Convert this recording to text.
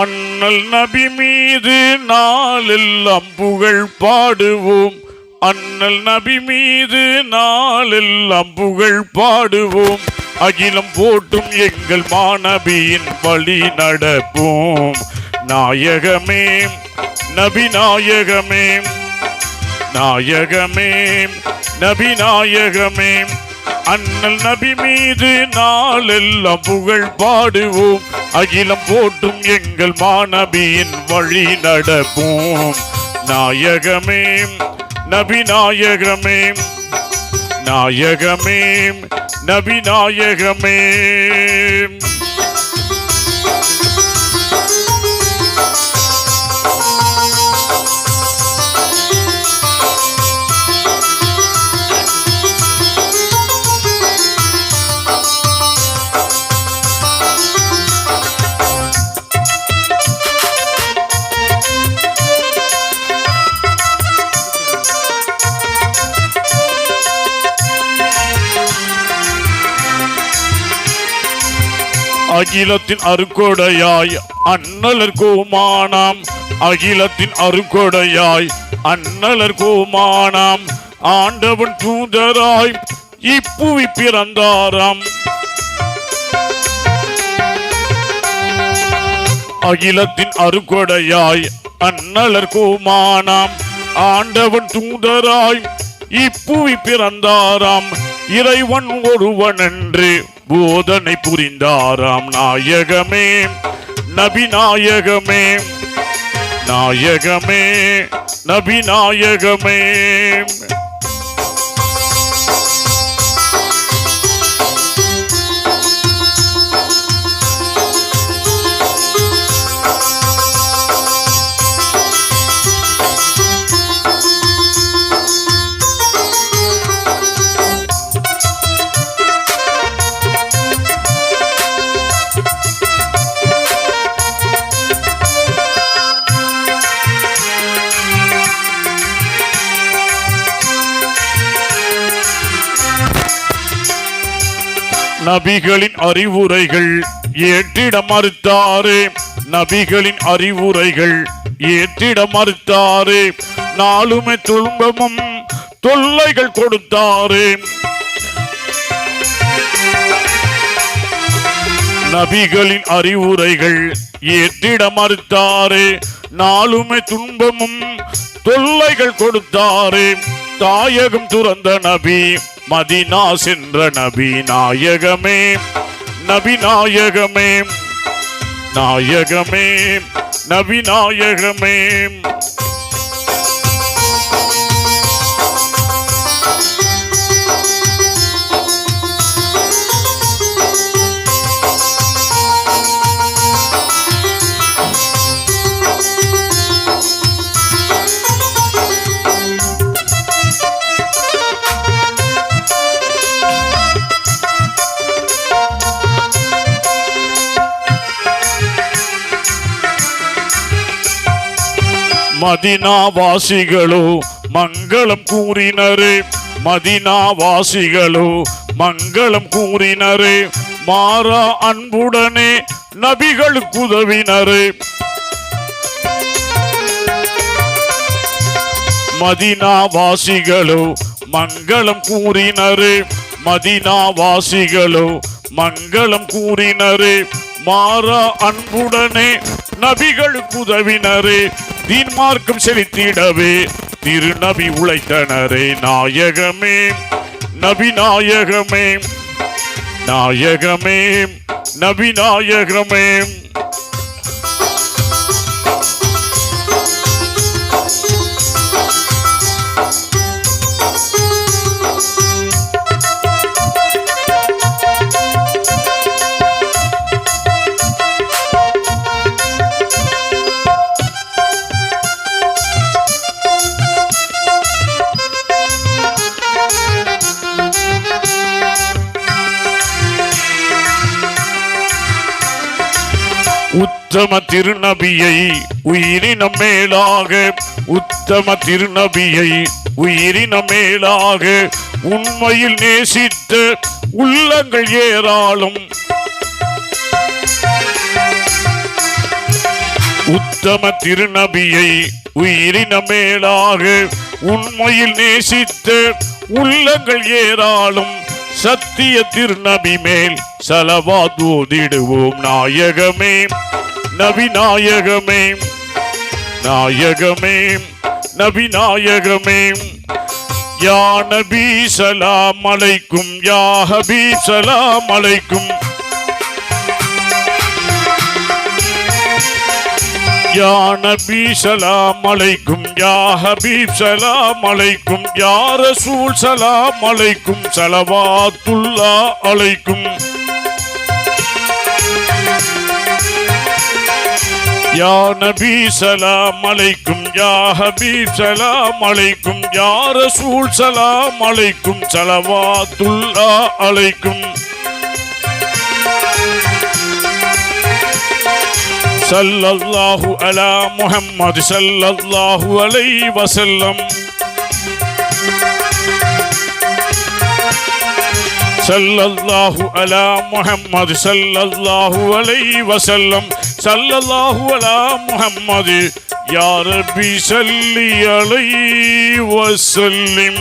அண்ணல் நபி மீது நாளெல்லாம் புகழ் பாடுவோம். அண்ணல் நபி மீது நாளெல்லாம் புகழ் பாடுவோம். அகிலம் போட்டும் எங்கள் மாணவியின் வழி நடப்போம். நாயகமே நபி நாயகமே நாயகமே நபி நாயகமே. அண்ணல் நபி மீது நாளெல்லாம் புகழ் பாடுவோம். அகிலம் போட்டும் எங்கள் மாநபியின் வழி நடப்போம். நாயகமே நபி நாயகமே நாயகமே நபி நாயகமே. அகிலத்தின் அருக்கொடையாய் அண்ணலர் கோமானாம். அகிலத்தின் அருக்கொடையாய் அண்ணலர் கோமானாம். ஆண்டவன் தூதராய் இப்புவி பிறந்தாராம். அகிலத்தின் அருக்கொடையாய் அண்ணலர் கோமானாம். ஆண்டவன் தூதராய் இப்புவி பிறந்தாராம். இறைவன் ஒருவன் என்று போதனை புரிந்தாராம் நாயகமே நபி நாயகமே நாயகமே நபி நாயகமே நபிகளின் அறிவுரைகள் ஏற்றிட மறுத்தாரே. நபிகளின் அறிவுரைகள் ஏற்றிட மறுத்தாரே. நாளுமே துன்பமும் தொல்லைகள் கொடுத்தாரே. நபிகளின் அறிவுரைகள் ஏற்றிட மறுத்தாரே. நாளுமே துன்பமும் தொல்லைகள் கொடுத்தாரே. தாயகம் துறந்த நபி மதினா சென்ற நபி நாயகமே நபி நாயகமே நாயகமே நபி நாயகமே. மதினா வாசிகளோ மங்களம் கூறினரே. மதினா வாசிகளோ மங்களம் கூறினரே. மாறா அன்புடனே நபிகளுக்கு உதவினரே. மதினா வாசிகளோ மங்களம் கூறினரே. மதினா வாசிகளோ மங்களம் கூறினரே. மாறா அன்புடனே நபிகளுக்கு உதவினரே தீன்மார்க்கம் செலுத்திடவே திருநபி உழைத்தனரே நாயகமே நபி நாயகமே நாயகமே நபி நாயகமே. உத்தம திருநபியை உயிரினம் மேலாக உத்தம திருநபியை உயிரினம் மேலாக உண்மையில் நேசித்த உள்ளங்கள் ஏராளம். உத்தம திருநபியை உயிரின மேலாக உண்மையில் நேசித்த உள்ளங்கள் ஏராளம். சத்திய திருநபி மேல் சலவா தூதிடுவோம் நாயகமே நபி நாயகமே நாயகமே நபி நாயகமே யா நபி சலாம் அலைக்கும் யா ஹபீப் சலாம் அலைக்கும் யா நபி சலாம் அலைக்கும் யா ஹபீப் சலாம் அலைக்கும் யா ரசூல் சலாம் அலைக்கும் சலவாத்துல்லா அலைக்கும். யா நபி சலாம் அலைக்கும் யா ஹபீப் சலாம் அலைக்கும் யா ரசூல் சலாம் அலைக்கும் சலவாத்துல்லா அலைக்கும். സല്ലല്ലാഹു അലാ മുഹമ്മദ് സല്ലല്ലാഹു അലൈഹി വസല്ലം. സല്ലല്ലാഹു അലാ മുഹമ്മദ് സല്ലല്ലാഹു അലൈഹി വസല്ലം. സല്ലല്ലാഹു അലാ മുഹമ്മദ് യാ റബ്ബി സല്ലി അലൈഹി വസല്ലിം.